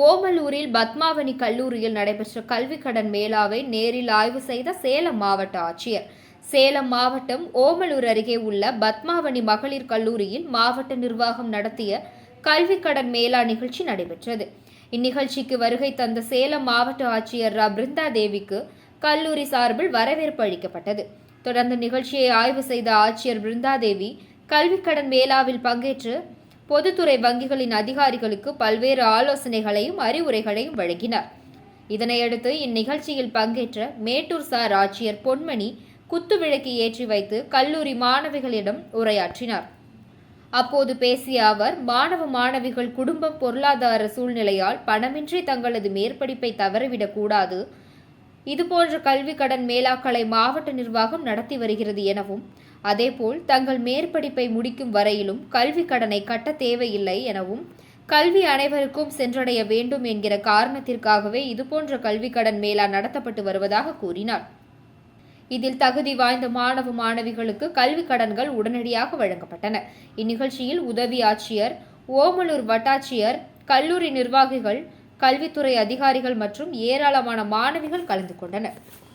ஓமலூரில் பத்மாவணி கல்லூரியில் நடைபெற்ற கல்வி கடன் மேளாவை நேரில் ஆய்வு செய்த சேலம் மாவட்ட ஆட்சியர். சேலம் மாவட்டம் ஓமலூர் அருகே உள்ள பத்மாவணி மகளிர் கல்லூரியில் மாவட்ட நிர்வாகம் நடத்திய கல்வி கடன் மேளா நிகழ்ச்சி நடைபெற்றது. இந்நிகழ்ச்சிக்கு வருகை தந்த சேலம் மாவட்ட ஆட்சியர் ரா. பிருந்தா தேவிக்கு கல்லூரி சார்பில் வரவேற்பு அளிக்கப்பட்டது. தொடர்ந்து நிகழ்ச்சியை ஆய்வு செய்த ஆட்சியர் பிருந்தாதேவி கல்விக் கடன் மேளாவில் பங்கேற்று பொதுத்துறை வங்கிகளின் அதிகாரிகளுக்கு பல்வேறு ஆலோசனைகளையும் அறிவுரைகளையும் வழங்கினார். இதனையடுத்து இந்நிகழ்ச்சியில் பங்கேற்ற மேட்டூர் சார் ஆட்சியர் பொன்மணி குத்துவிளக்கு ஏற்றி வைத்து கல்லூரி மாணவிகளிடம் உரையாற்றினார். அப்போது பேசிய அவர் மாணவ மாணவிகள் குடும்பம் பொருளாதார சூழ்நிலையால் பணமின்றி தங்களது மேற்படிப்பை தவறவிடக் கூடாது. இதுபோன்ற கல்வி கடன் மேலாக்களை மாவட்ட நிர்வாகம் நடத்தி வருகிறது எனவும் அதேபோல் தங்கள் மேற்படிப்பை முடிக்கும் வரையிலும் கல்வி கடனை கட்ட தேவையில்லை எனவும் கல்வி அனைவருக்கும் சென்றடைய வேண்டும் என்கிற காரணத்திற்காகவே இதுபோன்ற கல்வி கடன் மேலா நடத்தப்பட்டு வருவதாக கூறினார். இதில் தகுதி வாய்ந்த மாணவ மாணவிகளுக்கு கல்வி கடன்கள் உடனடியாக வழங்கப்பட்டன. இந்நிகழ்ச்சியில் உதவி ஆட்சியர் ஓமலூர் வட்டாட்சியர் கல்லூரி நிர்வாகிகள் கல்வித்துறை அதிகாரிகள் மற்றும் ஏராளமான மாணவிகள் கலந்து கொண்டனர்.